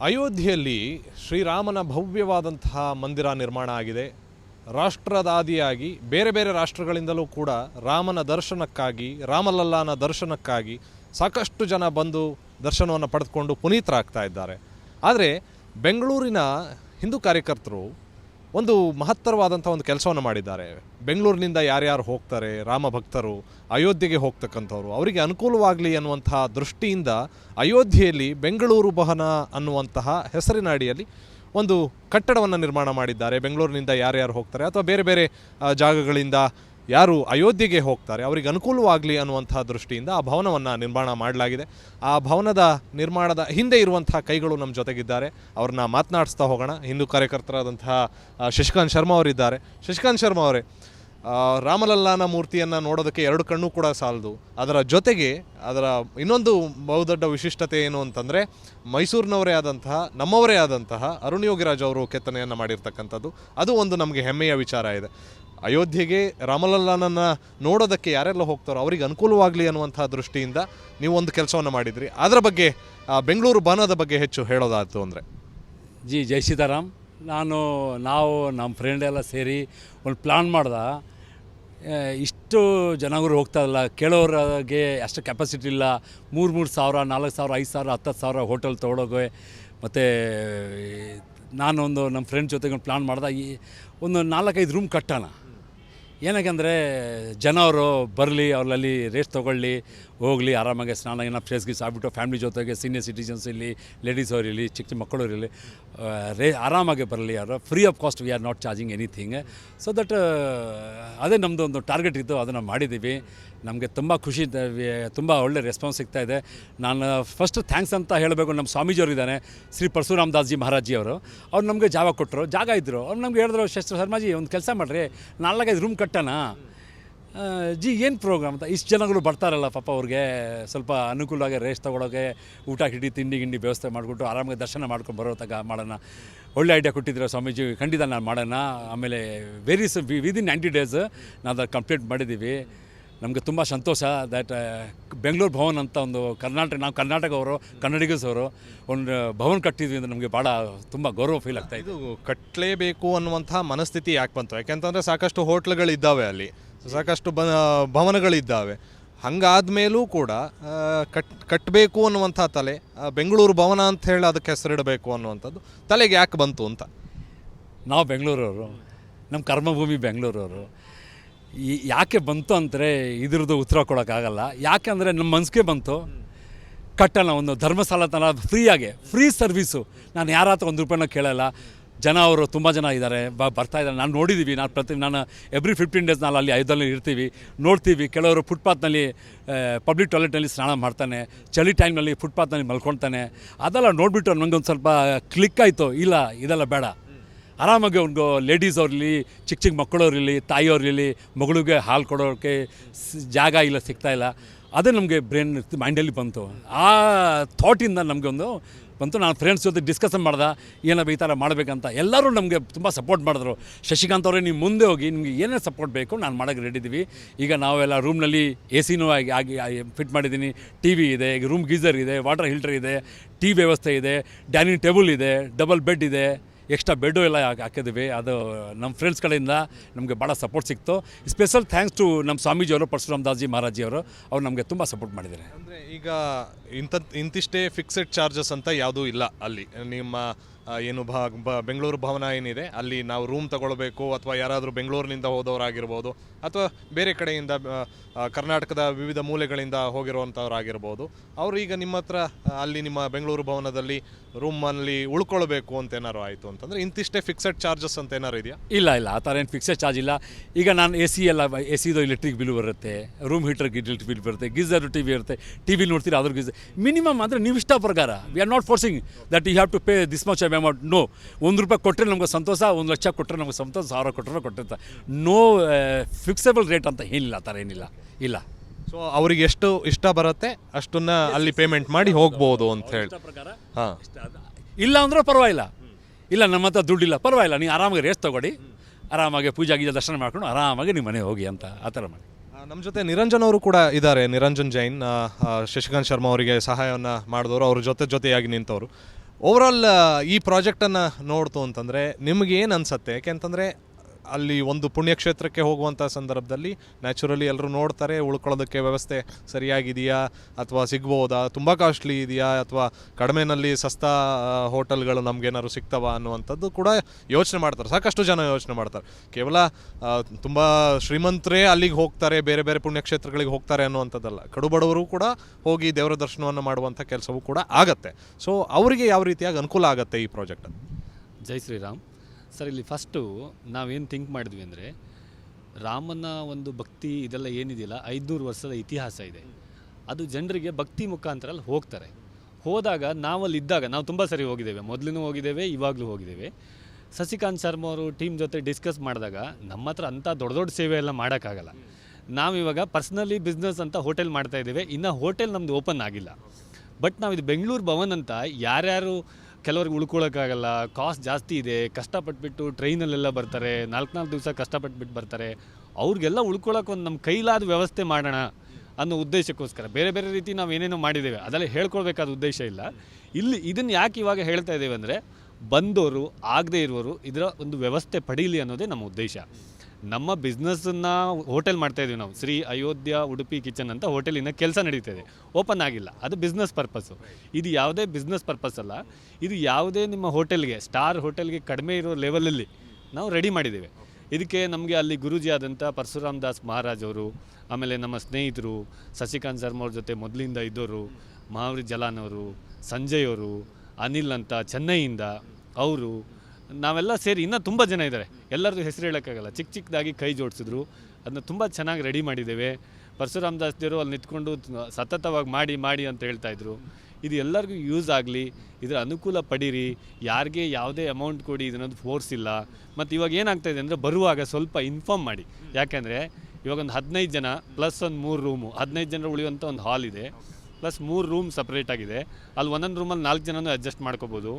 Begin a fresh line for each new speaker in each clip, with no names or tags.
ಅಯೋಧ್ಯೆಯಲ್ಲಿ ಶ್ರೀರಾಮನ ಭವ್ಯವಾದಂತಹ ಮಂದಿರ ನಿರ್ಮಾಣ ಆಗಿದೆ. ರಾಷ್ಟ್ರದಾದಿಯಾಗಿ, ಬೇರೆ ಬೇರೆ ರಾಷ್ಟ್ರಗಳಿಂದಲೂ ಕೂಡ ರಾಮನ ದರ್ಶನಕ್ಕಾಗಿ, ರಾಮಲಲ್ಲಾನ ದರ್ಶನಕ್ಕಾಗಿ ಸಾಕಷ್ಟು ಜನ ಬಂದು ದರ್ಶನವನ್ನು ಪಡೆದುಕೊಂಡು ಪುನೀತರಾಗ್ತಾ ಇದ್ದಾರೆ. ಆದರೆ, ಬೆಂಗಳೂರಿನ ಹಿಂದೂ ಕಾರ್ಯಕರ್ತರು ಒಂದು ಮಹತ್ತರವಾದಂಥ ಒಂದು ಕೆಲಸವನ್ನು ಮಾಡಿದ್ದಾರೆ. ಬೆಂಗಳೂರಿನಿಂದ ಯಾರ್ಯಾರು ಹೋಗ್ತಾರೆ ರಾಮ ಭಕ್ತರು ಅಯೋಧ್ಯೆಗೆ ಹೋಗ್ತಕ್ಕಂಥವ್ರು, ಅವರಿಗೆ ಅನುಕೂಲವಾಗಲಿ ಅನ್ನುವಂತಹ ದೃಷ್ಟಿಯಿಂದ ಅಯೋಧ್ಯೆಯಲ್ಲಿ ಬೆಂಗಳೂರು ಭವನ ಅನ್ನುವಂತಹ ಹೆಸರಿನ ಅಡಿಯಲ್ಲಿ ಒಂದು ಕಟ್ಟಡವನ್ನು ನಿರ್ಮಾಣ ಮಾಡಿದ್ದಾರೆ. ಬೆಂಗಳೂರಿನಿಂದ ಯಾರ್ಯಾರು ಹೋಗ್ತಾರೆ ಅಥವಾ ಬೇರೆ ಬೇರೆ ಜಾಗಗಳಿಂದ ಯಾರು ಅಯೋಧ್ಯೆಗೆ ಹೋಗ್ತಾರೆ, ಅವರಿಗೆ ಅನುಕೂಲವಾಗಲಿ ಅನ್ನುವಂಥ ದೃಷ್ಟಿಯಿಂದ ಆ ಭವನವನ್ನು ನಿರ್ಮಾಣ ಮಾಡಲಾಗಿದೆ. ಆ ಭವನದ ನಿರ್ಮಾಣದ ಹಿಂದೆ ಇರುವಂಥ ಕೈಗಳು ನಮ್ಮ ಜೊತೆಗಿದ್ದಾರೆ. ಅವ್ರನ್ನ ಮಾತನಾಡಿಸ್ತಾ ಹೋಗೋಣ. ಹಿಂದೂ ಕಾರ್ಯಕರ್ತರಾದಂತಹ ಶಶಿಕಾಂತ್ ಶರ್ಮಾ ಅವರಿದ್ದಾರೆ. ಶಶಿಕಾಂತ್ ಶರ್ಮಾ ಅವರೇ ರಾಮಲಲ್ಲಾನ ಮೂರ್ತಿಯನ್ನು ನೋಡೋದಕ್ಕೆ ಎರಡು ಕಣ್ಣು ಕೂಡ ಸಾಲದು. ಅದರ ಜೊತೆಗೆ ಅದರ ಇನ್ನೊಂದು ಬಹುದೊಡ್ಡ ವಿಶಿಷ್ಟತೆ ಏನು ಅಂತಂದರೆ, ಮೈಸೂರಿನವರೇ ಆದಂತಹ, ನಮ್ಮವರೇ ಆದಂತಹ ಅರುಣ್ ಯೋಗಿರಾಜ್ ಅವರು ಕೆತ್ತನೆಯನ್ನು ಮಾಡಿರ್ತಕ್ಕಂಥದ್ದು. ಅದು ಒಂದು ನಮಗೆ ಹೆಮ್ಮೆಯ ವಿಚಾರ ಇದೆ. ಅಯೋಧ್ಯೆಗೆ ರಾಮಲಲ್ಲಾನನ್ನು ನೋಡೋದಕ್ಕೆ ಯಾರೆಲ್ಲ ಹೋಗ್ತಾರೋ ಅವರಿಗೆ ಅನುಕೂಲವಾಗಲಿ ಅನ್ನುವಂಥ ದೃಷ್ಟಿಯಿಂದ ನೀವು ಒಂದು ಕೆಲಸವನ್ನು ಮಾಡಿದ್ರಿ. ಅದರ ಬಗ್ಗೆ ಬೆಂಗಳೂರು ಬಾನದ ಬಗ್ಗೆ ಹೆಚ್ಚು ಹೇಳೋದಾಯಿತು ಅಂದರೆ.
ಜಿ, ಜೈ ಸೀತಾರಾಮ್. ನಾನು, ನಾವು, ನಮ್ಮ ಫ್ರೆಂಡ್ ಎಲ್ಲ ಸೇರಿ ಒಂದು ಪ್ಲಾನ್ ಮಾಡ್ದೆ. ಇಷ್ಟು ಜನಗಳು ಹೋಗ್ತಾ ಇಲ್ಲ. ಕೇಳೋರಿಗೆ ಅಷ್ಟು ಕೆಪಾಸಿಟಿ ಇಲ್ಲ. ಮೂರು ಮೂರು ಸಾವಿರ, ನಾಲ್ಕು ಸಾವಿರ, ಐದು ಸಾವಿರ ಹತ್ತು ಸಾವಿರ ಹೋಟೆಲ್ ತೊಗೊಳೋಗೆ ಮತ್ತು, ನಾನೊಂದು ನಮ್ಮ ಫ್ರೆಂಡ್ ಜೊತೆಗೆ ಒಂದು ಪ್ಲಾನ್ ಮಾಡ್ದೆ. ಈ, ಒಂದು ನಾಲ್ಕೈದು ರೂಮ್ ಕಟ್ಟೋಣ. ಏನಕ್ಕೆ ಜನ ಅವರು ಬರಲಿ ಅವರಲ್ಲಿ ರೇಸ್ ತೊಗೊಳ್ಳಿ ಹೋಗಲಿ, ಆರಾಮಾಗಿ ಸ್ನಾನ ಏನೋ ಫ್ರೆಸ್ ಗೀಸ್ ಆಗ್ಬಿಟ್ಟು ಫ್ಯಾಮಿಲಿ ಜೊತೆಗೆ ಸೀನಿಯರ್ ಸಿಟಿಜನ್ಸ್ ಇಲ್ಲಿ ಲೇಡೀಸ್ ಅವ್ರು ಇರಲಿ ಚಿಕ್ಕ ಚಿಕ್ಕ ಮಕ್ಕಳು ಇರಲಿ ರೇ, ಆರಾಮಾಗಿ ಬರಲಿ ಯಾರು. Free of cost we are not charging anything so that ಅದೇ ನಮ್ಮದು ಒಂದು ಟಾರ್ಗೆಟ್ ಇತ್ತು, ಅದನ್ನು ಮಾಡಿದ್ದೀವಿ. ನಮಗೆ ತುಂಬ ಖುಷಿ ತುಂಬ ಒಳ್ಳೆ ರೆಸ್ಪಾನ್ಸ್ ಸಿಗ್ತಾ ಇದೆ. ನಾನು ಫಸ್ಟ್ ಥ್ಯಾಂಕ್ಸ್ ಅಂತ ಹೇಳಬೇಕು, ನಮ್ಮ ಸ್ವಾಮೀಜಿಯವರು ಇದ್ದಾನೆ ಶ್ರೀ ಪರಶುರಾಮ್ ದಾಸ್ಜಿ ಮಹಾರಾಜಿ ಅವರು. ಅವ್ರು ನಮಗೆ ಜಾಗ ಕೊಟ್ಟರು, ಜಾಗ ಇದ್ದರು ಅವ್ರು ನಮ್ಗೆ ಹೇಳಿದ್ರು ಶಸ್ತ್ರ ಶರ್ಮಾಜಿ, ಒಂದು ಕೆಲಸ ಮಾಡಿರಿ. ನಾಲ್ಕೈದು ರೂಮ್ ಕಟ್ಟೋಣ. ಜಿ, ಏನು ಪ್ರೋಗ್ರಾಮ್ ಅಂತ? ಇಷ್ಟು ಜನಗಳು ಬರ್ತಾರಲ್ಲ ಪಾಪ ಅವ್ರಿಗೆ ಸ್ವಲ್ಪ ಅನುಕೂಲವಾಗಿ ರೇಸ್ ತೊಗೊಳೋಕೆ, ಊಟ, ಹಿಡಿ, ತಿಂಡಿ, ಗಿಂಡಿ ವ್ಯವಸ್ಥೆ ಮಾಡಿಬಿಟ್ಟು ಆರಾಮಾಗಿ ದರ್ಶನ ಮಾಡ್ಕೊಂಡು ಬರೋ ತಗ ಮಾಡೋಣ. ಒಳ್ಳೆ ಐಡಿಯಾ ಕೊಟ್ಟಿದ್ದೀರ ಸ್ವಾಮೀಜಿ, ಖಂಡಿತ ನಾನು ಮಾಡೋಣ. ಆಮೇಲೆ ವೆರಿ ಸ ವಿದಿನ್ ನೈಂಟಿ ಡೇಸ್ ನಾವು ಅದನ್ನು ಕಂಪ್ಲೀಟ್ ಮಾಡಿದ್ದೀವಿ. ನಮಗೆ ತುಂಬ ಸಂತೋಷ ದ್ಯಾಟ್ ಬೆಂಗಳೂರು ಭವನ್ ಅಂತ ಒಂದು ಕರ್ನಾಟಕ, ನಾವು ಕರ್ನಾಟಕವರು ಕನ್ನಡಿಗಸ್ ಅವರು ಒಂದು ಭವನ್ ಕಟ್ಟಿದ್ವಿ ಅಂದರೆ ನಮಗೆ ಭಾಳ ತುಂಬ ಗೌರವ ಫೀಲ್ ಆಗ್ತಾ ಇದು.
ಕಟ್ಟಲೇಬೇಕು ಅನ್ನುವಂಥ ಮನಸ್ಥಿತಿ ಯಾಕೆ ಬಂತು? ಯಾಕೆಂತಂದರೆ ಸಾಕಷ್ಟು ಹೋಟ್ಲ್ಗಳಿದ್ದಾವೆ ಅಲ್ಲಿ. ಸಾಕಷ್ಟು ಬ ಭವನಗಳಿದ್ದಾವೆ. ಹಂಗಾದ್ಮೇಲೂ ಕೂಡ ಕಟ್ ಕಟ್ಟಬೇಕು ಅನ್ನುವಂಥ ತಲೆ ಬೆಂಗಳೂರು ಭವನ ಅಂತ ಹೇಳಿ ಅದಕ್ಕೆ ಹೆಸರಿಡಬೇಕು ಅನ್ನುವಂಥದ್ದು ತಲೆಗೆ ಯಾಕೆ ಬಂತು ಅಂತ?
ನಾವು ಬೆಂಗಳೂರವರು, ನಮ್ಮ ಕರ್ಮಭೂಮಿ ಬೆಂಗಳೂರವರು, ಈ, ಯಾಕೆ ಬಂತು ಅಂದರೆ ಇದ್ರದ್ದು ಉತ್ತರ ಕೊಡೋಕ್ಕಾಗಲ್ಲ. ಯಾಕೆ ಅಂದರೆ ನಮ್ಮ ಮನಸ್ಸಿಗೆ ಬಂತು. ಕಟ್ಟಲ್ಲ ಒಂದು ಧರ್ಮಸ್ಥಳ ತನ ಫ್ರೀಯಾಗೆ ಫ್ರೀ ಸರ್ವೀಸು ನಾನು ಯಾರ ಒಂದು ರೂಪಾಯಿನ ಕೇಳಲ್ಲ. ಜನ ಅವರು ತುಂಬ ಜನ ಇದ್ದಾರೆ, ಬ, ಬರ್ತಾ ಇದ್ದಾರೆ. ನಾನು ನೋಡಿದ್ದೀವಿ ನಾನು ಪ್ರತಿ, ನಾನು ಎವ್ರಿ ಫಿಫ್ಟೀನ್ ಡೇಸ್ ನಾನು ಅಲ್ಲಿ ಐದಲ್ಲಿ ಇರ್ತೀವಿ. ನೋಡ್ತೀವಿ, ಕೆಲವರು ಫುಟ್ಪಾತ್ನಲ್ಲಿ ಪಬ್ಲಿಕ್ ಟಾಯ್ಲೆಟ್ನಲ್ಲಿ ಸ್ನಾನ ಮಾಡ್ತಾನೆ, ಚಳಿ ಟೈಮ್ನಲ್ಲಿ ಫುಟ್ಪಾತ್ನಲ್ಲಿ ಮಲ್ಕೊಳ್ತಾನೆ. ಅದೆಲ್ಲ ನೋಡಿಬಿಟ್ಟು ನನಗೊಂದು ಸ್ವಲ್ಪ ಕ್ಲಿಕ್ ಆಯಿತು. ಇಲ್ಲ, ಇದೆಲ್ಲ ಬೇಡ. ಆರಾಮಾಗಿ ಅವ್ನಿಗೆ ಲೇಡೀಸ್ ಅವ್ರಿರಲಿ ಚಿಕ್ಕ ಚಿಕ್ಕ ಮಕ್ಕಳವ್ರಿರಲಿ, ತಾಯಿಯವ್ರಿರಲಿ, ಮಗಳಿಗೆ ಹಾಲು ಕೊಡೋಕ್ಕೆ ಜಾಗ ಇಲ್ಲ, ಸಿಗ್ತಾ ಇಲ್ಲ. ಅದೇ ನಮಗೆ ಬ್ರೈನ್ ಮೈಂಡಲ್ಲಿ ಬಂತು. ಆ ಥಾಟಿಂದ ನಮಗೆ ಒಂದು ಬಂತು. ನಾನು ಫ್ರೆಂಡ್ಸ್ ಜೊತೆ ಡಿಸ್ಕಷನ್ ಮಾಡ್ದೆ. ಏನಪ್ಪ ಈ ಥರ ಮಾಡಬೇಕಂತ ಎಲ್ಲರೂ ನಮಗೆ ತುಂಬ ಸಪೋರ್ಟ್ ಮಾಡಿದ್ರು. ಶಶಿಕಾಂತ್ ಅವರೇ, ನೀವು ಮುಂದೆ ಹೋಗಿ ನಿಮಗೆ ಏನೇ ಸಪೋರ್ಟ್ ಬೇಕು ನಾನು ಮಾಡೋಕ್ಕೆ ರೆಡಿ ಇದ್ದೀವಿ. ಈಗ ನಾವೆಲ್ಲ ರೂಮ್ನಲ್ಲಿ ಎ ಸಿನೂ ಆಗಿ ಆಗಿ ಫಿಟ್ ಮಾಡಿದ್ದೀನಿ. ಟಿ ವಿ ಇದೆ, ಈಗ ರೂಮ್ ಗೀಸರ್ ಇದೆ ವಾಟರ್ ಹಿಲ್ಟರ್ ಇದೆ ಟಿ ವ್ಯವಸ್ಥೆ ಇದೆ ಡೈನಿಂಗ್ ಟೇಬಲ್ ಇದೆ ಡಬಲ್ ಬೆಡ್ ಇದೆ. ಎಕ್ಸ್ಟ್ರಾ ಬೆಡ್ಡು ಎಲ್ಲ ಹಾಕಿದ್ವಿ ಅದು ನಮ್ಮ ಫ್ರೆಂಡ್ಸ್ ಕಡೆಯಿಂದ ನಮಗೆ ಭಾಳ ಸಪೋರ್ಟ್ ಸಿಕ್ತು. ಸ್ಪೆಷಲ್ ಥ್ಯಾಂಕ್ಸ್ ಟು ನಮ್ಮ ಸ್ವಾಮೀಜಿಯವರು, ಪರಶುರಾಮ್ ದಾಸ್ಜಿ ಮಹಾರಾಜಿಯವರು ಅವ್ರು ನಮಗೆ ತುಂಬ ಸಪೋರ್ಟ್ ಮಾಡಿದ್ದಾರೆ.
ಅಂದರೆ ಈಗ ಇಂಥ ಇಂತಿಷ್ಟೇ ಫಿಕ್ಸೆಡ್ ಚಾರ್ಜಸ್ ಅಂತ ಯಾವುದೂ ಇಲ್ಲ ಅಲ್ಲಿ. ನಿಮ್ಮ ಏನು ಭಾ ಬೆಂಗಳೂರು ಭವನ ಏನಿದೆ, ಅಲ್ಲಿ ನಾವು ರೂಮ್ ತಗೊಳ್ಬೇಕು, ಅಥವಾ ಯಾರಾದರೂ ಬೆಂಗಳೂರಿನಿಂದ ಹೋದವರಾಗಿರ್ಬೋದು, ಅಥವಾ ಬೇರೆ ಕಡೆಯಿಂದ ಕರ್ನಾಟಕದ ವಿವಿಧ ಮೂಲೆಗಳಿಂದ ಹೋಗಿರುವಂಥವ್ರಾಗಿರ್ಬೋದು ಅವರು ಈಗ ನಿಮ್ಮ ಹತ್ರ, ಅಲ್ಲಿ ನಿಮ್ಮ ಬೆಂಗಳೂರು ಭವನದಲ್ಲಿ ರೂಮಲ್ಲಿ ಉಳ್ಕೊಳ್ಬೇಕು ಅಂತ ಏನಾರು ಆಯಿತು ಅಂತಂದರೆ, ಇಂತಿಷ್ಟೇ ಫಿಕ್ಸೆಡ್ ಚಾರ್ಜಸ್ ಅಂತ ಏನಾರು ಇದೆಯಾ?
ಇಲ್ಲ ಇಲ್ಲ, ಆ ಥರ ಏನು ಫಿಕ್ಸೆಡ್ ಚಾರ್ಜ್ ಇಲ್ಲ. ಈಗ ನಾನು ಎ ಸಿ ಎಲ್ಲ ಎ ಸಿದು ಎಲೆಕ್ಟ್ರಿಕ್ ಬಿಲ್ ಬರುತ್ತೆ ರೂಮ್ ಹೀಟರ್ ಬಿಲ್ ಬರುತ್ತೆ ಗೀಸರ್ ಟಿ ವಿ ಇರುತ್ತೆ ಟಿ ವಿ ನೋಡ್ತೀರಾ, ಅದ್ರ ಗೀಸರ್ ಮಿನಿಮಮ್ ಅಂದರೆ ನೀವು ಇಷ್ಟ ಪ್ರಕಾರ we are not forcing that you have to pay this much amount no ಒಂದು ರೂಪಾಯಿ ಕೊಟ್ಟರೆ ನಮಗೆ ಸಂತೋಷ ಒಂದು ಲಕ್ಷ ಕೊಟ್ಟರೆ ನಮಗೆ ಸಂತೋಷ ಸಾವಿರ ಕೊಟ್ಟರೆ ಕೊಟ್ಟಿರ್ತ ನೋ ಫಿಕ್ಸಬಲ್ ರೇಟ್ ಅಂತ ಏನಿಲ್ಲ ಆ ಥರ ಏನಿಲ್ಲ ಇಲ್ಲ.
ಸೊ ಅವ್ರಿಗೆ ಎಷ್ಟು ಇಷ್ಟ ಬರುತ್ತೆ ಅಷ್ಟನ್ನ ಅಲ್ಲಿ ಪೇಮೆಂಟ್ ಮಾಡಿ ಹೋಗ್ಬೋದು ಅಂತ ಹೇಳಿ.
ಪ್ರಕಾರ
ಹಾಂ.
ಇಲ್ಲ ಅಂದ್ರೆ ಪರವಾಗಿಲ್ಲ. ಇಲ್ಲ ನಮ್ಮ ಹತ್ರ ದುಡ್ಡಿಲ್ಲ ಪರವಾಗಿಲ್ಲ. ನೀವು ಆರಾಮಾಗಿ ರೇಸ್ ತಗೊಳ್ಳಿ. ಆರಾಮಾಗಿ ಪೂಜಾ ಗೀಜಾ ದರ್ಶನ ಮಾಡ್ಕೊಂಡು ಆರಾಮಾಗಿ ನಿಮ್ಮ ಮನೆಗೆ ಹೋಗಿ ಅಂತ ಆ ಥರ ಮಾಡಿ.
ನಮ್ಮ ಜೊತೆ ನಿರಂಜನ್ ಅವರು ಕೂಡ ಇದ್ದಾರೆ ನಿರಂಜನ್ ಜೈನ್. ಶಶಿಕಾಂತ್ ಶರ್ಮಾ ಅವರಿಗೆ ಸಹಾಯವನ್ನು ಮಾಡಿದವರು ಅವ್ರ ಜೊತೆ ಜೊತೆಯಾಗಿ ನಿಂತವರು. ಓವರಾಲ್ ಈ ಪ್ರಾಜೆಕ್ಟನ್ನು ನೋಡ್ತು ಅಂತಂದರೆ ನಿಮಗೇನು ಅನ್ಸತ್ತೆ? ಯಾಕೆಂತಂದರೆ ಅಲ್ಲಿ ಒಂದು ಪುಣ್ಯಕ್ಷೇತ್ರಕ್ಕೆ ಹೋಗುವಂಥ ಸಂದರ್ಭದಲ್ಲಿ ನ್ಯಾಚುರಲಿ ಎಲ್ಲರೂ ನೋಡ್ತಾರೆ, ಉಳ್ಕೊಳ್ಳೋದಕ್ಕೆ ವ್ಯವಸ್ಥೆ ಸರಿಯಾಗಿದೆಯಾ ಅಥವಾ ಸಿಗ್ಬೋದಾ, ತುಂಬ ಕಾಸ್ಟ್ಲಿ ಇದೆಯಾ ಅಥವಾ ಕಡಿಮೆನಲ್ಲಿ ಸಸ್ತಾ ಹೋಟೆಲ್ಗಳು ನಮಗೇನಾದ್ರು ಸಿಗ್ತವಾ ಅನ್ನುವಂಥದ್ದು ಕೂಡ ಯೋಚನೆ ಮಾಡ್ತಾರೆ. ಸಾಕಷ್ಟು ಜನ ಯೋಚನೆ ಮಾಡ್ತಾರೆ. ಕೇವಲ ತುಂಬ ಶ್ರೀಮಂತರೇ ಅಲ್ಲಿಗೆ ಹೋಗ್ತಾರೆ, ಬೇರೆ ಬೇರೆ ಪುಣ್ಯಕ್ಷೇತ್ರಗಳಿಗೆ ಹೋಗ್ತಾರೆ ಅನ್ನುವಂಥದ್ದಲ್ಲ. ಕಡುಬಡವರು ಕೂಡ ಹೋಗಿ ದೇವರ ದರ್ಶನವನ್ನು ಮಾಡುವಂಥ ಕೆಲಸವೂ ಕೂಡ ಆಗತ್ತೆ. ಸೊ ಅವರಿಗೆ ಯಾವ ರೀತಿಯಾಗಿ ಅನುಕೂಲ ಆಗುತ್ತೆ ಈ ಪ್ರಾಜೆಕ್ಟ್
ಜೈ ಶ್ರೀರಾಮ್. ಸರ್ ಇಲ್ಲಿ ಫಸ್ಟು ನಾವೇನು ಥಿಂಕ್ ಮಾಡಿದ್ವಿ ಅಂದರೆ ರಾಮನ ಒಂದು ಭಕ್ತಿ ಇದೆಲ್ಲ ಏನಿದೆಯಲ್ಲ, ಐದುನೂರು ವರ್ಷದ ಇತಿಹಾಸ ಇದೆ. ಅದು ಜನರಿಗೆ ಭಕ್ತಿ ಮುಖಾಂತರ ಅಲ್ಲಿ ಹೋಗ್ತಾರೆ. ಹೋದಾಗ ನಾವಲ್ಲಿ ಇದ್ದಾಗ, ನಾವು ತುಂಬ ಸರಿ ಹೋಗಿದ್ದೇವೆ. ಮೊದಲಿನೂ ಹೋಗಿದ್ದೇವೆ, ಇವಾಗಲೂ ಹೋಗಿದ್ದೇವೆ. ಸಸಿಕಾಂತ್ ಶರ್ಮ ಅವರು ಟೀಮ್ ಜೊತೆ ಡಿಸ್ಕಸ್ ಮಾಡಿದಾಗ ನಮ್ಮ ಹತ್ರ ಅಂಥ ದೊಡ್ಡ ದೊಡ್ಡ ಸೇವೆ ಎಲ್ಲ ಮಾಡೋಕ್ಕಾಗಲ್ಲ. ನಾವಿವಾಗ ಪರ್ಸ್ನಲಿ ಬಿಸ್ನೆಸ್ ಅಂತ ಹೋಟೆಲ್ ಮಾಡ್ತಾ ಇದ್ದೇವೆ. ಇನ್ನು ಹೋಟೆಲ್ ನಮ್ಮದು ಓಪನ್ ಆಗಿಲ್ಲ. ಬಟ್ ನಾವು ಬೆಂಗಳೂರು ಭವನ್ ಅಂತ ಯಾರ್ಯಾರು ಕೆಲವ್ರಿಗೆ ಉಳ್ಕೊಳ್ಳೋಕ್ಕಾಗಲ್ಲ ಕಾಸ್ಟ್ ಜಾಸ್ತಿ ಇದೆ, ಕಷ್ಟಪಟ್ಬಿಟ್ಟು ಟ್ರೈನಲ್ಲೆಲ್ಲ ಬರ್ತಾರೆ ನಾಲ್ಕು ನಾಲ್ಕು ದಿವಸ ಕಷ್ಟಪಟ್ಬಿಟ್ಟು ಬರ್ತಾರೆ, ಅವ್ರಿಗೆಲ್ಲ ಉಳ್ಕೊಳ್ಳೋಕೆ ಒಂದು ನಮ್ಮ ಕೈಲಾದ ವ್ಯವಸ್ಥೆ ಮಾಡೋಣ ಅನ್ನೋ ಉದ್ದೇಶಕ್ಕೋಸ್ಕರ, ಬೇರೆ ಬೇರೆ ರೀತಿ ನಾವು ಏನೇನೋ ಮಾಡಿದ್ದೇವೆ, ಅದೆಲ್ಲ ಹೇಳ್ಕೊಳ್ಬೇಕಾದ ಉದ್ದೇಶ ಇಲ್ಲ. ಇಲ್ಲಿ ಇದನ್ನು ಯಾಕೆ ಇವಾಗ ಹೇಳ್ತಾ ಇದ್ದೇವೆ ಅಂದರೆ ಬಂದವರು ಆಗದೇ ಇರುವವರು ಇದರ ಒಂದು ವ್ಯವಸ್ಥೆ ಪಡೀಲಿ ಅನ್ನೋದೇ ನಮ್ಮ ಉದ್ದೇಶ. ನಮ್ಮ ಬಿಸ್ನೆಸ್ಸನ್ನು ಹೋಟೆಲ್ ಮಾಡ್ತಾ ಇದೀವಿ ನಾವು. ಶ್ರೀ ಅಯೋಧ್ಯ ಉಡುಪಿ ಕಿಚನ್ ಅಂತ ಹೋಟೆಲಿನ ಕೆಲಸ ನಡೀತಾ ಇದೆ. ಓಪನ್ ಆಗಿಲ್ಲ. ಅದು ಬಿಸ್ನೆಸ್ ಪರ್ಪಸ್ಸು ಇದು ಯಾವುದೇ ಬಿಸ್ನೆಸ್ ಪರ್ಪಸ್ ಅಲ್ಲ. ಇದು ಯಾವುದೇ ನಿಮ್ಮ ಹೋಟೆಲ್ಗೆ ಸ್ಟಾರ್ ಹೋಟೆಲ್ಗೆ ಕಡಿಮೆ ಇರೋ ಲೆವೆಲಲ್ಲಿ ನಾವು ರೆಡಿ ಮಾಡಿದ್ದೇವೆ. ಇದಕ್ಕೆ ನಮಗೆ ಅಲ್ಲಿ ಗುರೂಜಿ ಆದಂಥ ಪರಶುರಾಮ್ ದಾಸ್ ಮಹಾರಾಜ್ ಅವರು, ಆಮೇಲೆ ನಮ್ಮ ಸ್ನೇಹಿತರು ಶಶಿಕಾಂತ್ ಶರ್ಮ ಅವ್ರ ಜೊತೆ ಮೊದಲಿಂದ ಇದ್ದವರು ಮಹಾವೀರ್ ಜಲಾನ್ ಅವರು, ಸಂಜಯ್ ಅವರು, ಅನಿಲ್ ಅಂತ, ಚೆನ್ನೈಯಿಂದ ಅವರು ನಾವೆಲ್ಲ ಸೇರಿ ಇನ್ನೂ ತುಂಬ ಜನ ಇದ್ದಾರೆ. ಎಲ್ಲರದ್ದು ಹೆಸರು ಹೇಳೋಕ್ಕಾಗಲ್ಲ. ಚಿಕ್ಕ ಚಿಕ್ಕದಾಗಿ ಕೈ ಜೋಡಿಸಿದ್ರು. ಅದನ್ನ ತುಂಬ ಚೆನ್ನಾಗಿ ರೆಡಿ ಮಾಡಿದ್ದೇವೆ. ಪರಶುರಾಮ್ ದೇವರು ಅಲ್ಲಿ ನಿಂತ್ಕೊಂಡು ಸತತವಾಗಿ ಮಾಡಿ ಮಾಡಿ ಅಂತ ಹೇಳ್ತಾ ಇದ್ರು. ಇದು ಎಲ್ಲರಿಗೂ ಯೂಸ್ ಆಗಲಿ, ಇದರ ಅನುಕೂಲ ಪಡೀರಿ. ಯಾರಿಗೆ ಯಾವುದೇ ಅಮೌಂಟ್ ಕೊಡಿ, ಇದನ್ನೊಂದು ಫೋರ್ಸ್ ಇಲ್ಲ. ಮತ್ತು ಇವಾಗ ಏನಾಗ್ತಾ ಇದೆ ಅಂದರೆ ಬರುವಾಗ ಸ್ವಲ್ಪ ಇನ್ಫಾರ್ಮ್ ಮಾಡಿ. ಯಾಕೆಂದರೆ ಇವಾಗ ಒಂದು ಹದಿನೈದು ಜನ ಪ್ಲಸ್ ಒಂದು ಮೂರು ರೂಮು ಹದಿನೈದು ಜನ ಉಳಿಯುವಂಥ ಒಂದು ಹಾಲ್ ಇದೆ. ಪ್ಲಸ್ ಮೂರು ರೂಮ್ ಸಪ್ರೇಟಾಗಿದೆ ಅಲ್ಲಿ ಒಂದೊಂದು ರೂಮಲ್ಲಿ ನಾಲ್ಕು ಜನನೂ ಅಡ್ಜಸ್ಟ್ ಮಾಡ್ಕೋಬೋದು.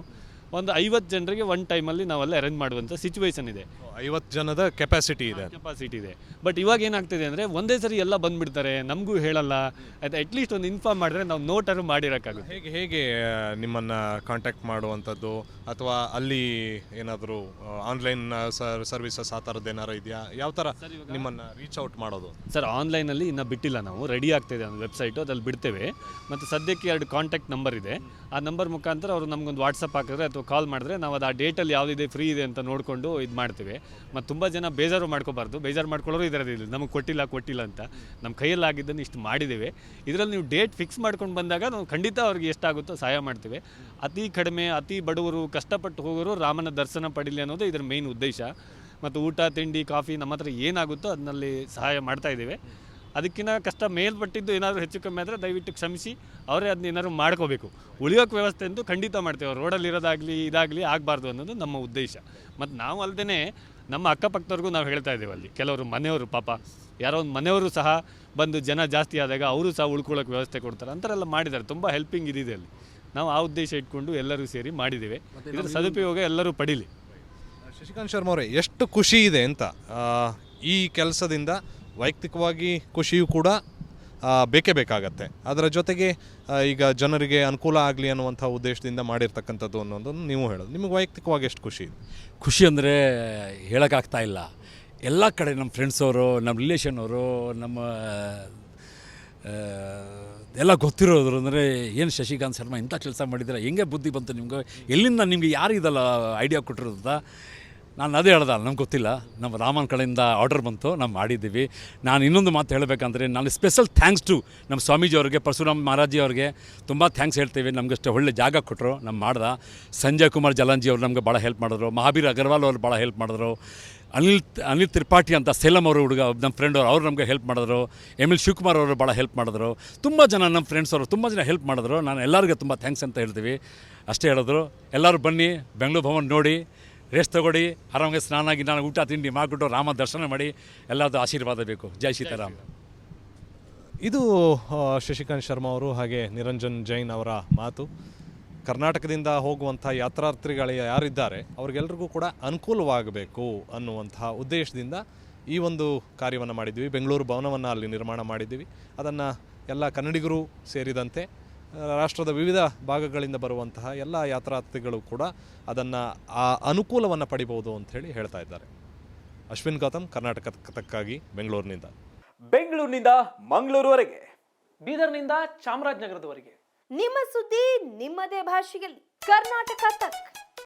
ಒಂದು ಐವತ್ತು ಜನರಿಗೆ ಒನ್ ಟೈಮಲ್ಲಿ ನಾವೆಲ್ಲ ಅರೇಂಜ್ ಮಾಡುವಂಥ ಸಿಚುವೇಶನ್ ಇದೆ.
ಐವತ್ತು ಜನದ ಕೆಪಾಸಿಟಿ ಇದೆ.
ಕೆಪಾಸಿಟಿ ಇದೆ. ಬಟ್ ಇವಾಗ ಏನಾಗ್ತಿದೆ ಅಂದರೆ ಒಂದೇ ಸರಿ ಎಲ್ಲ ಬಂದ್ಬಿಡ್ತಾರೆ ನಮಗೂ ಹೇಳಲ್ಲ. ಅದು ಅಟ್ಲೀಸ್ಟ್ ಒಂದು ಇನ್ಫಾರ್ಮ್ ಮಾಡಿದ್ರೆ ನಾವು ನೋಟರು ಮಾಡಿರೋಕ್ಕಾಗುತ್ತೆ.
ಹೇಗೆ ಹೇಗೆ ನಿಮ್ಮನ್ನು ಕಾಂಟ್ಯಾಕ್ಟ್ ಮಾಡುವಂಥದ್ದು? ಅಥವಾ ಅಲ್ಲಿ ಏನಾದರೂ ಆನ್ಲೈನ್ ಸರ್ವಿಸಸ್ ಆ ಥರದ್ದು ಏನಾರು ಇದೆಯಾ? ಯಾವ ಥರ ನಿಮ್ಮನ್ನು ರೀಚ್ ಔಟ್ ಮಾಡೋದು?
ಸರ್ ಆನ್ಲೈನಲ್ಲಿ ಇನ್ನೂ ಬಿಟ್ಟಿಲ್ಲ ನಾವು. ರೆಡಿ ಆಗ್ತಿದೆ ಒಂದು ವೆಬ್ಸೈಟು ಅದ್ರಲ್ಲಿ ಬಿಡ್ತೇವೆ. ಮತ್ತು ಸದ್ಯಕ್ಕೆ ಎರಡು ಕಾಂಟ್ಯಾಕ್ಟ್ ನಂಬರ್ ಇದೆ. ಆ ನಂಬರ್ ಮುಖಾಂತರ ಅವರು ನಮಗೊಂದು ವಾಟ್ಸಪ್ ಹಾಕಿದ್ರೆ ಅಥವಾ ಕಾಲ್ ಮಾಡಿದ್ರೆ ನಾವು ಅದು ಆ ಡೇಟಲ್ಲಿ ಯಾವುದಿದೆ, ಫ್ರೀ ಇದೆ ಅಂತ ನೋಡಿಕೊಂಡು ಇದು ಮಾಡ್ತೇವೆ. ಮತ್ತು ತುಂಬ ಜನ ಬೇಜಾರು ಮಾಡ್ಕೋಬಾರ್ದು. ಬೇಜಾರು ಮಾಡ್ಕೊಳ್ಳೋರು ಇದರಲ್ಲಿ ನಮಗೆ ಕೊಟ್ಟಿಲ್ಲ ಕೊಟ್ಟಿಲ್ಲ ಅಂತ. ನಮ್ಮ ಕೈಯಲ್ಲಿ ಆಗಿದ್ದನ್ನು ಇಷ್ಟು ಮಾಡಿದ್ದೇವೆ. ಇದರಲ್ಲಿ ನೀವು ಡೇಟ್ ಫಿಕ್ಸ್ ಮಾಡ್ಕೊಂಡು ಬಂದಾಗ ನಾವು ಖಂಡಿತ ಅವ್ರಿಗೆ ಎಷ್ಟಾಗುತ್ತೋ ಸಹಾಯ ಮಾಡ್ತೇವೆ. ಅತಿ ಕಡಿಮೆ, ಅತಿ ಬಡವರು, ಕಷ್ಟಪಟ್ಟು ಹೋಗೋರು ರಾಮನ ದರ್ಶನ ಪಡೀಲಿ ಅನ್ನೋದು ಇದರ ಮೇನ್ ಉದ್ದೇಶ. ಮತ್ತು ಊಟ, ತಿಂಡಿ, ಕಾಫಿ ನಮ್ಮ ಹತ್ರ ಏನಾಗುತ್ತೋ ಅದನ್ನಲ್ಲಿ ಸಹಾಯ ಮಾಡ್ತಾ ಇದ್ದೇವೆ. ಅದಕ್ಕಿಂತ ಕಷ್ಟ ಮೇಲ್ಪಟ್ಟಿದ್ದು ಏನಾದರೂ ಹೆಚ್ಚು ಕಮ್ಮಿ ಆದರೆ ದಯವಿಟ್ಟು ಕ್ಷಮಿಸಿ ಅವರೇ ಅದನ್ನ ಏನಾದರೂ ಮಾಡ್ಕೋಬೇಕು. ಉಳಿಯೋಕೆ ವ್ಯವಸ್ಥೆ ಅಂತೂ ಖಂಡಿತ ಮಾಡ್ತೇವೆ. ರೋಡಲ್ಲಿ ಇರೋದಾಗಲಿ ಇದಾಗಲಿ ಆಗಬಾರ್ದು ಅನ್ನೋದು ನಮ್ಮ ಉದ್ದೇಶ. ಮತ್ತು ನಾವು ಅಲ್ಲದೇ ನಮ್ಮ ಅಕ್ಕಪಕ್ಕದವ್ರಿಗೂ ನಾವು ಹೇಳ್ತಾ ಇದ್ದೇವೆ ಅಲ್ಲಿ. ಕೆಲವರು ಮನೆಯವರು ಪಾಪ ಯಾರೋ ಒಂದು ಮನೆಯವರು ಸಹ ಬಂದು ಜನ ಜಾಸ್ತಿ ಆದಾಗ ಅವರು ಸಹ ಉಳ್ಕೊಳ್ಳೋಕೆ ವ್ಯವಸ್ಥೆ ಕೊಡ್ತಾರೆ. ಅಂತಾರೆಲ್ಲ ಮಾಡಿದ್ದಾರೆ. ತುಂಬ ಹೆಲ್ಪಿಂಗ್ ಇದಿದೆ ಅಲ್ಲಿ. ನಾವು ಆ ಉದ್ದೇಶ ಇಟ್ಕೊಂಡು ಎಲ್ಲರೂ ಸೇರಿ ಮಾಡಿದ್ದೇವೆ. ಇದರ ಸದುಪಯೋಗ ಎಲ್ಲರೂ ಪಡೀಲಿ.
ಶಶಿಕಾಂತ್ ಶರ್ಮಾ ಅವರೇ ಎಷ್ಟು ಖುಷಿ ಇದೆ ಅಂತ ಈ ಕೆಲಸದಿಂದ ವೈಯಕ್ತಿಕವಾಗಿ ಖುಷಿಯೂ ಕೂಡ ಬೇಕೇ ಬೇಕಾಗತ್ತೆ. ಅದರ ಜೊತೆಗೆ ಈಗ ಜನರಿಗೆ ಅನುಕೂಲ ಆಗಲಿ ಅನ್ನುವಂಥ ಉದ್ದೇಶದಿಂದ ಮಾಡಿರ್ತಕ್ಕಂಥದ್ದು ಅನ್ನೋದನ್ನು ನೀವು ಹೇಳೋದು. ನಿಮಗೆ ವೈಯಕ್ತಿಕವಾಗಿ ಎಷ್ಟು ಖುಷಿ
ಖುಷಿ ಅಂದರೆ ಹೇಳೋಕ್ಕಾಗ್ತಾ ಇಲ್ಲ. ಎಲ್ಲ ಕಡೆ ನಮ್ಮ ಫ್ರೆಂಡ್ಸ್ ಅವರು, ನಮ್ಮ ರಿಲೇಷನ್ ಅವರು, ನಮ್ಮ ಎಲ್ಲ ಗೊತ್ತಿರೋದ್ರು ಅಂದರೆ ಏನು ಶಶಿಕಾಂತ್ ಶರ್ಮಾ ಇಂಥ ಕೆಲಸ ಮಾಡಿದ್ದೀರಾ? ಹೆಂಗೆ ಬುದ್ಧಿ ಬಂತು ನಿಮ್ಗೆ? ಎಲ್ಲಿಂದ ನಿಮಗೆ ಯಾರು ಇದಲ್ಲ ಐಡಿಯಾ ಕೊಟ್ಟಿರೋದು ನಾನು ಅದೇ ಹೇಳ್ದೆ ನಮ್ಗೆ ಗೊತ್ತಿಲ್ಲ. ನಮ್ಮ ರಾಮನ್ ಕಡೆಯಿಂದ ಆರ್ಡರ್ ಬಂತು, ನಾವು ಮಾಡಿದ್ದೀವಿ. ನಾನು ಇನ್ನೊಂದು ಮಾತು ಹೇಳಬೇಕಂದ್ರೆ, ನಾನು ಸ್ಪೆಷಲ್ ಥ್ಯಾಂಕ್ಸ್ ಟು ನಮ್ಮ ಸ್ವಾಮೀಜಿ ಅವ್ರಿಗೆ, ಪರಶುರಾಮ್ ಮಹಾರಾಜಿ ಅವ್ರಿಗೆ ತುಂಬ ಥ್ಯಾಂಕ್ಸ್ ಹೇಳ್ತೀವಿ. ನಮ್ಗೆ ಅಷ್ಟೇ ಒಳ್ಳೆ ಜಾಗ ಕೊಟ್ಟರು ನಮ್ಮ ಮಾಡ್ದ. ಸಂಜಯ್ ಕುಮಾರ್ ಜಲಾಂಜಿ ಅವರು ನಮಗೆ ಭಾಳ ಹೆಲ್ಪ್ ಮಾಡಿದ್ರು. ಮಹಾಬೀರ್ ಅಗರ್ವಾಲ್ ಅವರು ಭಾಳ ಹೆಲ್ಪ್ ಮಾಡಿದ್ರು. ಅನಿಲ್ ಅನಿಲ್ ತ್ರಿಪಾಠಿ ಅಂತ ಸೇಲಂ ಅವರು ಹುಡುಗ ನಮ್ಮ ಫ್ರೆಂಡ್ ಅವರು, ಅವ್ರು ನಮಗೆ ಹೆಲ್ಪ್ ಮಾಡಿದ್ರು. ಎಂ ಎಲ್ ಶಿವಕುಮಾರ್ ಅವರು ಭಾಳ ಹೆಲ್ಪ್ ಮಾಡಿದ್ರು. ತುಂಬ ಜನ ನಮ್ಮ ಫ್ರೆಂಡ್ಸ್ ಅವರು ತುಂಬ ಜನ ಹೆಲ್ಪ್ ಮಾಡಿದ್ರು. ನಾನು ಎಲ್ಲರಿಗೂ ತುಂಬ ಥ್ಯಾಂಕ್ಸ್ ಅಂತ ಹೇಳ್ತೀವಿ. ಅಷ್ಟೇ ಹೇಳಿದ್ರು. ಎಲ್ಲರೂ ಬನ್ನಿ, ಬೆಂಗಳೂರು ಭವನ್ ನೋಡಿ. ರೆಸ್ಟ್ ತಗೊಳ್ಳಿ, ಆರಾಮಾಗಿ ಸ್ನಾನ ಗಿನ್ನ ಊಟ ತಿಂಡಿ ಮಾಡಿಬಿಟ್ಟು ರಾಮ ದರ್ಶನ ಮಾಡಿ ಎಲ್ಲರದ್ದು ಆಶೀರ್ವಾದ ಬೇಕು. ಜೈ ಸೀತಾರಾಮ್.
ಇದು ಶಶಿಕಾಂತ್ ಶರ್ಮಾ ಅವರು ಹಾಗೆ ನಿರಂಜನ್ ಜೈನ್ ಅವರ ಮಾತು. ಕರ್ನಾಟಕದಿಂದ ಹೋಗುವಂಥ ಯಾತ್ರಾರ್ಥಿಗಳು ಯಾರಿದ್ದಾರೆ, ಅವ್ರಿಗೆಲ್ರಿಗೂ ಕೂಡ ಅನುಕೂಲವಾಗಬೇಕು ಅನ್ನುವಂತಹ ಉದ್ದೇಶದಿಂದ ಈ ಒಂದು ಕಾರ್ಯವನ್ನು ಮಾಡಿದ್ವಿ ಬೆಂಗಳೂರು ಭವನವನ್ನು ಅಲ್ಲಿ ನಿರ್ಮಾಣ ಮಾಡಿದ್ದೀವಿ. ಅದನ್ನು ಎಲ್ಲ ಕನ್ನಡಿಗರು ಸೇರಿದಂತೆ ರಾಷ್ಟ್ರದ ವಿವಿಧ ಭಾಗಗಳಿಂದ ಬರುವಂತಹ ಎಲ್ಲ ಯಾತ್ರಾರ್ಥಿಗಳು ಕೂಡ ಅದನ್ನು ಆ ಅನುಕೂಲವನ್ನು ಅಂತ ಹೇಳಿ ಹೇಳ್ತಾ ಇದ್ದಾರೆ. ಅಶ್ವಿನ್ ಗೌತಮ್ ಕರ್ನಾಟಕಕ್ಕಾಗಿ ಬೆಂಗಳೂರಿನಿಂದ.
ಬೆಂಗಳೂರಿನಿಂದ ಮಂಗಳೂರುವರೆಗೆ
ಬೀದರ್ನಿಂದ ಚಾಮರಾಜನಗರದವರೆಗೆ.
ನಿಮ್ಮ ಸುದ್ದಿ ನಿಮ್ಮದೇ ಭಾಷೆಯಲ್ಲಿ. ಕರ್ನಾಟಕ ತಕ್.